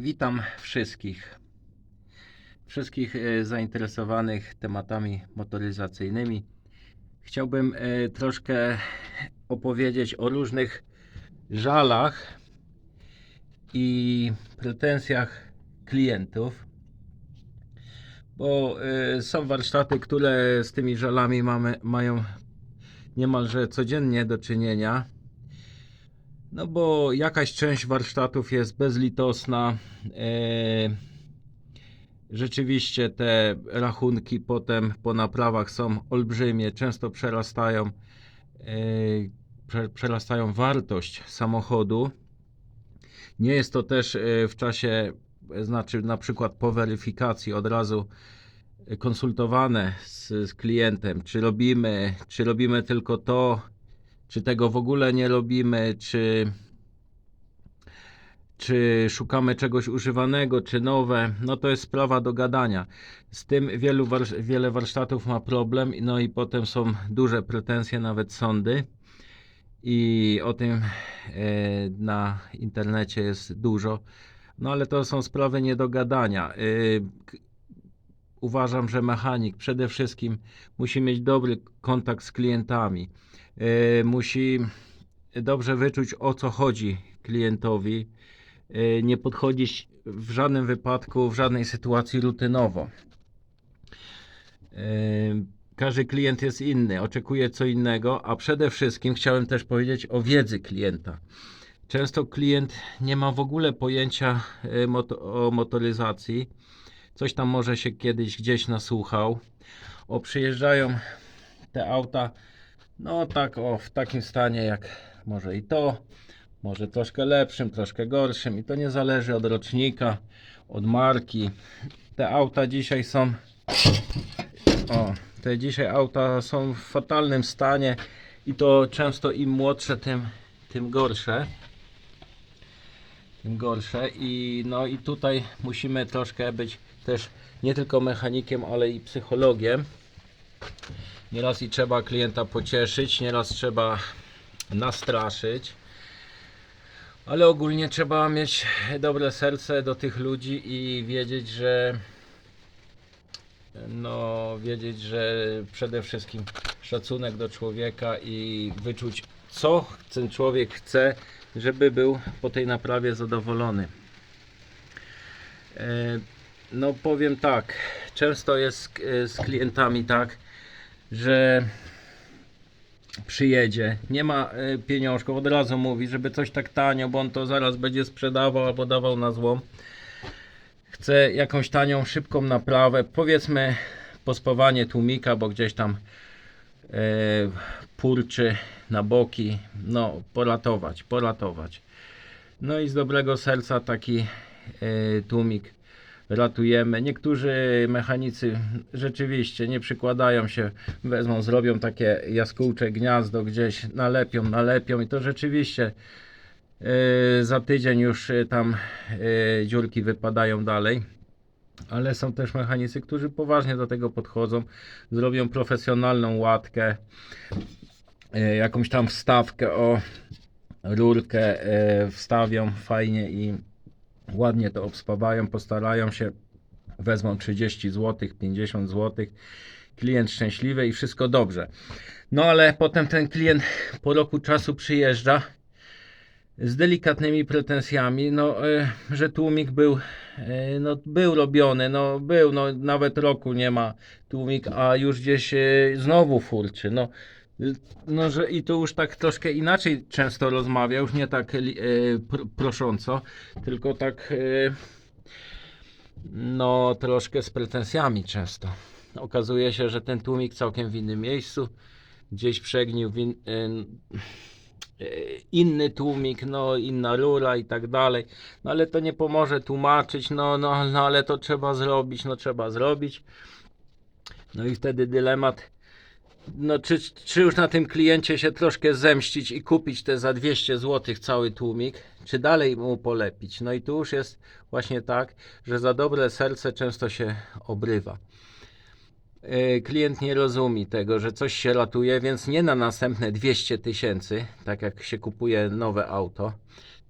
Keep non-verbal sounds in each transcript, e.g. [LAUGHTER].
Witam wszystkich. Wszystkich e, zainteresowanych tematami motoryzacyjnymi. Chciałbym e, troszkę opowiedzieć o różnych żalach i pretensjach klientów. Bo e, są warsztaty, które z tymi żalami mamy, mają niemalże codziennie do czynienia. No bo jakaś część warsztatów jest bezlitosna. E, rzeczywiście te rachunki potem po naprawach są olbrzymie, często przerastają, e, prze, przerastają wartość samochodu. Nie jest to też e, w czasie, znaczy na przykład po weryfikacji od razu konsultowane z, z klientem, czy robimy, czy robimy tylko to, czy tego w ogóle nie robimy, czy, czy szukamy czegoś używanego, czy nowe, no to jest sprawa do gadania. Z tym wielu warsz- wiele warsztatów ma problem, no i potem są duże pretensje, nawet sądy. I o tym e, na internecie jest dużo. No ale to są sprawy nie do gadania. E, uważam, że mechanik przede wszystkim musi mieć dobry kontakt z klientami. E, musi dobrze wyczuć o co chodzi klientowi, e, nie podchodzić w żadnym wypadku, w żadnej sytuacji rutynowo. E, Każdy klient jest inny, oczekuje co innego, a przede wszystkim chciałem też powiedzieć o wiedzy klienta. Często klient nie ma w ogóle pojęcia o motoryzacji. Coś tam może się kiedyś gdzieś nasłuchał. O, przyjeżdżają te auta no tak, o, w takim stanie jak może i to, może troszkę lepszym, troszkę gorszym i to nie zależy od rocznika, od marki. Te auta dzisiaj są, o, te dzisiaj auta są w fatalnym stanie i to często im młodsze, tym, tym gorsze. Tym gorsze i no i tutaj musimy troszkę być też nie tylko mechanikiem, ale i psychologiem. Nieraz i trzeba klienta pocieszyć, nieraz trzeba nastraszyć. Ale ogólnie trzeba mieć dobre serce do tych ludzi i wiedzieć, że no wiedzieć, że przede wszystkim szacunek do człowieka i wyczuć co ten człowiek chce, żeby był po tej naprawie zadowolony. E, No powiem tak, często jest z- z klientami tak, że przyjedzie, nie ma e, pieniążków, od razu mówi, żeby coś tak tanio, bo on to zaraz będzie sprzedawał albo dawał na złom. Chce jakąś tanią, szybką naprawę, powiedzmy pospawanie tłumika, bo gdzieś tam e, purczy na boki, no poratować, poratować. No i z dobrego serca taki e, tłumik ratujemy. Niektórzy mechanicy rzeczywiście nie przykładają się, wezmą, zrobią takie jaskółcze gniazdo gdzieś, nalepią, nalepią i to rzeczywiście e, za tydzień już e, tam e, dziurki wypadają dalej. Ale są też mechanicy, którzy poważnie do tego podchodzą, zrobią profesjonalną łatkę, e, jakąś tam wstawkę o rurkę e, wstawią fajnie i ładnie to obspawają, postarają się, wezmą 30 zł, 50 zł, klient szczęśliwy i wszystko dobrze. No ale potem ten klient po roku czasu przyjeżdża z delikatnymi pretensjami, no, e, że tłumik był, e, no, był robiony, no, był, no, nawet roku nie ma tłumik, a już gdzieś e, znowu furczy, no, no, że i tu już tak troszkę inaczej często rozmawia, już nie tak e, pr- prosząco, tylko tak e, no troszkę z pretensjami często. Okazuje się, że ten tłumik całkiem w innym miejscu, gdzieś przegnił in, e, inny tłumik, no inna rura i tak dalej. No ale to nie pomoże tłumaczyć, no, no, no ale to trzeba zrobić, no trzeba zrobić. No i wtedy dylemat no, czy, czy już na tym kliencie się troszkę zemścić i kupić te za 200 zł cały tłumik, czy dalej mu polepić? No i tu już jest właśnie tak, że za dobre serce często się obrywa. Yy, Klient nie rozumie tego, że coś się ratuje, więc nie na następne 200 tysięcy, tak jak się kupuje nowe auto,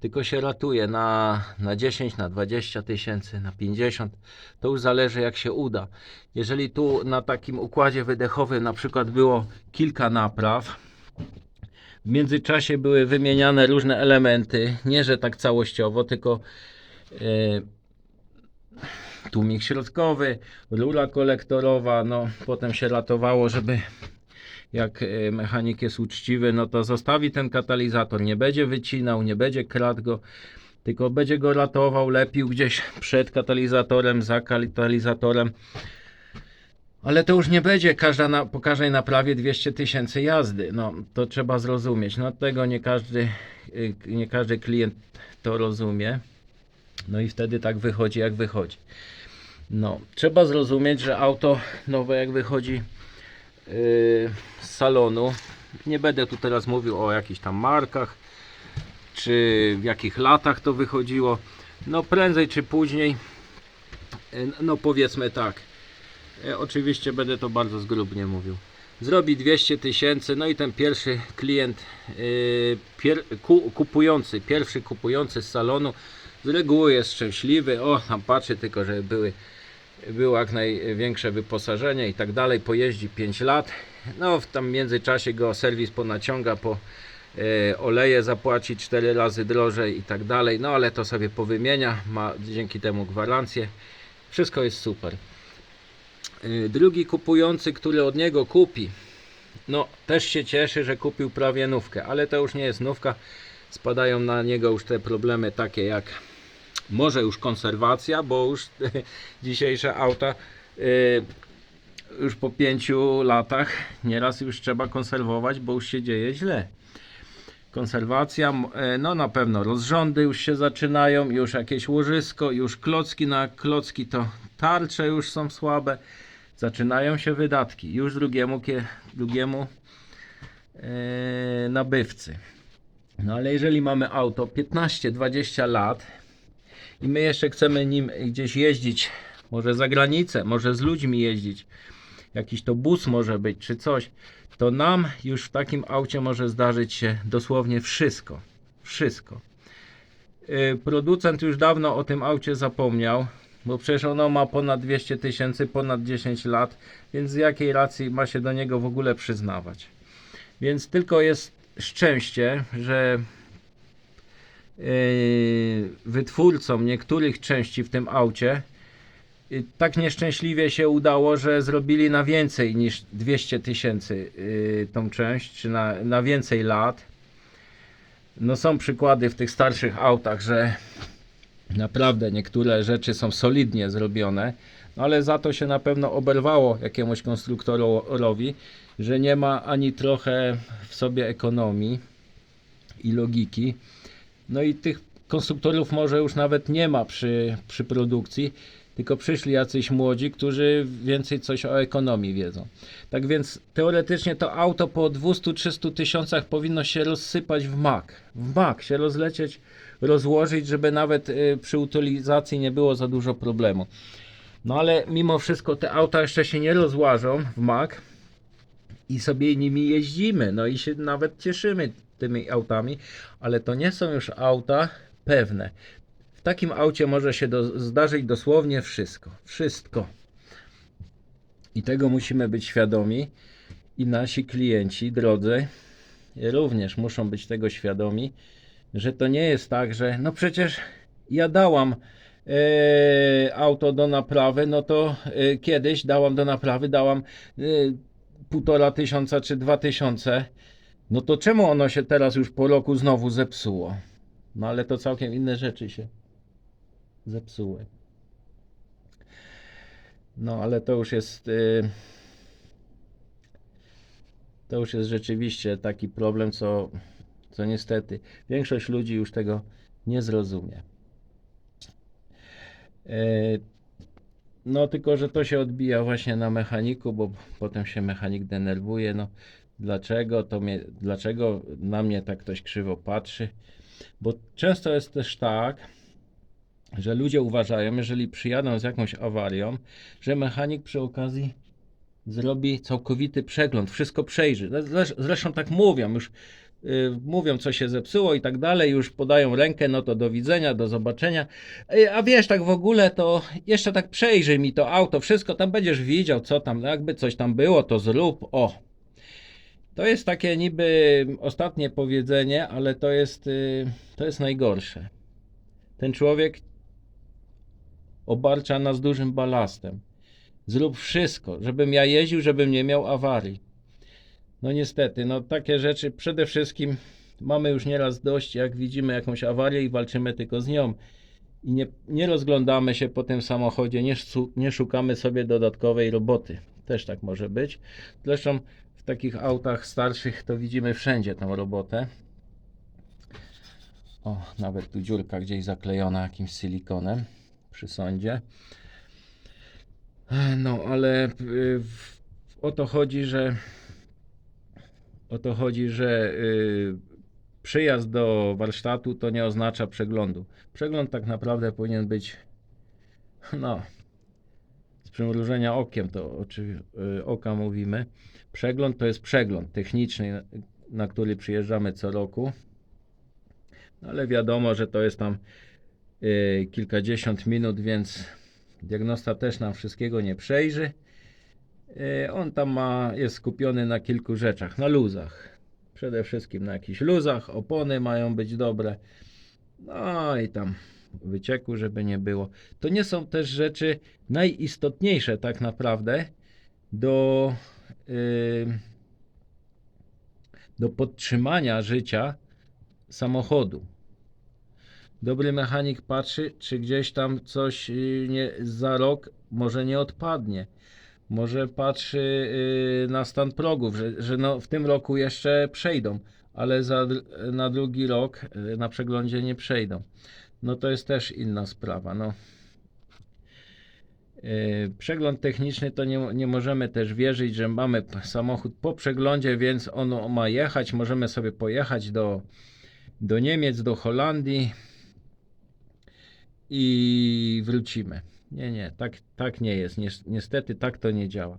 tylko się ratuje na, na 10, na 20 tysięcy, na 50. To już zależy jak się uda. Jeżeli tu na takim układzie wydechowym na przykład było kilka napraw, w międzyczasie były wymieniane różne elementy, nie że tak całościowo, tylko e, tłumik środkowy, rura kolektorowa, no potem się ratowało, żeby jak e, mechanik jest uczciwy, no to zostawi ten katalizator, nie będzie wycinał, nie będzie kradł go, tylko będzie go ratował, lepił gdzieś przed katalizatorem, za katalizatorem. Ale to już nie będzie każda na, po każdej naprawie 200 tysięcy jazdy. No, to trzeba zrozumieć. No, tego nie każdy, y, nie każdy klient to rozumie. No i wtedy tak wychodzi, jak wychodzi. No, trzeba zrozumieć, że auto nowe, jak wychodzi z salonu, nie będę tu teraz mówił o jakichś tam markach, czy w jakich latach to wychodziło. No, prędzej czy później, yy, no powiedzmy tak, E, Oczywiście będę to bardzo zgrubnie mówił. Zrobi 200 tysięcy, no i ten pierwszy klient, pier, ku, kupujący, pierwszy kupujący z salonu z reguły jest szczęśliwy. O, tam patrzy tylko, żeby były, było jak największe wyposażenie i tak dalej. Pojeździ 5 lat. No, w tam międzyczasie go serwis ponaciąga po e, oleje zapłaci 4 razy drożej i tak dalej. No, ale to sobie powymienia, ma dzięki temu gwarancję. Wszystko jest super. Y, Drugi kupujący, który od niego kupi, no też się cieszy, że kupił prawie nówkę, ale to już nie jest nówka. Spadają na niego już te problemy takie jak może już konserwacja, bo już [LAUGHS] dzisiejsze auta y, już po pięciu latach nieraz już trzeba konserwować, bo już się dzieje źle. Konserwacja, e, no na pewno rozrządy już się zaczynają, już jakieś łożysko, już klocki na klocki to tarcze już są słabe, zaczynają się wydatki już drugiemu, drugiemu e, nabywcy. No ale jeżeli mamy auto 15-20 lat i my jeszcze chcemy nim gdzieś jeździć, może za granicę, może z ludźmi jeździć, jakiś to bus może być, czy coś, to nam już w takim aucie może zdarzyć się dosłownie wszystko. Wszystko. Yy, Producent już dawno o tym aucie zapomniał, bo przecież ono ma ponad 200 tysięcy, ponad 10 lat, więc z jakiej racji ma się do niego w ogóle przyznawać? Więc tylko jest szczęście, że wytwórcom niektórych części w tym aucie y, tak nieszczęśliwie się udało, że zrobili na więcej niż 200 tysięcy y, tą część, czy na, na więcej lat. No są przykłady w tych starszych autach, że naprawdę niektóre rzeczy są solidnie zrobione, no ale za to się na pewno oberwało jakiemuś konstruktorowi, że nie ma ani trochę w sobie ekonomii i logiki. No i tych konstruktorów może już nawet nie ma przy, przy produkcji, tylko przyszli jacyś młodzi, którzy więcej coś o ekonomii wiedzą. Tak więc teoretycznie to auto po 200-300 tysiącach powinno się rozsypać w mak. W mak się rozlecieć, rozłożyć, żeby nawet y, przy utylizacji nie było za dużo problemu. No ale mimo wszystko te auta jeszcze się nie rozłażą w mak i sobie nimi jeździmy, no i się nawet cieszymy tymi autami, ale to nie są już auta pewne. W takim aucie może się do, zdarzyć dosłownie wszystko. Wszystko. I tego musimy być świadomi. I nasi klienci, drodzy, również muszą być tego świadomi, że to nie jest tak, że no przecież ja dałam e, auto do naprawy, no to e, kiedyś dałam do naprawy, dałam e, półtora tysiąca czy dwa tysiące, no to czemu ono się teraz już po roku znowu zepsuło? No ale to całkiem inne rzeczy się zepsuły. No ale to już jest. y, To już jest rzeczywiście taki problem, co, co niestety większość ludzi już tego nie zrozumie. Y, No tylko, że to się odbija właśnie na mechaniku, bo potem się mechanik denerwuje. No dlaczego to mnie, dlaczego na mnie tak ktoś krzywo patrzy? Bo często jest też tak, że ludzie uważają, jeżeli przyjadą z jakąś awarią, że mechanik przy okazji zrobi całkowity przegląd, wszystko przejrzy. Zresz- Zresztą tak mówią, już mówią co się zepsuło i tak dalej, już podają rękę, no to do widzenia, do zobaczenia. Y, A wiesz, tak w ogóle to jeszcze tak przejrzyj mi to auto, wszystko tam będziesz widział, co tam, no jakby coś tam było, to zrób, o. To jest takie niby ostatnie powiedzenie, ale to jest, y, to jest najgorsze. Ten człowiek obarcza nas dużym balastem. Zrób wszystko, żebym ja jeździł, żebym nie miał awarii. No niestety, no takie rzeczy przede wszystkim mamy już nieraz dość, jak widzimy jakąś awarię i walczymy tylko z nią. I nie, nie rozglądamy się po tym samochodzie, nie, nie szukamy sobie dodatkowej roboty. Też tak może być. Zresztą w takich autach starszych to widzimy wszędzie tą robotę. O, nawet tu dziurka gdzieś zaklejona jakimś silikonem przy sądzie. No, ale y, o to chodzi, że o to chodzi, że y, przyjazd do warsztatu to nie oznacza przeglądu. Przegląd tak naprawdę powinien być no z przymrużenia okiem to oczy, y, oka mówimy. Przegląd to jest przegląd techniczny, na, na który przyjeżdżamy co roku. No, ale wiadomo, że to jest tam y, kilkadziesiąt minut, więc diagnosta też nam wszystkiego nie przejrzy. Y, On tam ma, jest skupiony na kilku rzeczach, na luzach. Przede wszystkim na jakichś luzach, opony mają być dobre. No i tam wycieku, żeby nie było. To nie są też rzeczy najistotniejsze tak naprawdę do, y, do podtrzymania życia samochodu. Dobry mechanik patrzy, czy gdzieś tam coś y, nie, za rok może nie odpadnie. Może patrzy y, na stan progów, że, że no w tym roku jeszcze przejdą, ale za, na drugi rok y, na przeglądzie nie przejdą. No to jest też inna sprawa. No. Y, Przegląd techniczny to nie, nie możemy też wierzyć, że mamy samochód po przeglądzie, więc on ma jechać. Możemy sobie pojechać do, do Niemiec, do Holandii i wrócimy. Nie, nie, tak, tak nie jest. Nies- Niestety tak to nie działa.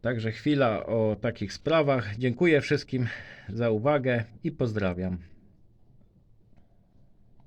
Także chwila o takich sprawach. Dziękuję wszystkim za uwagę i pozdrawiam.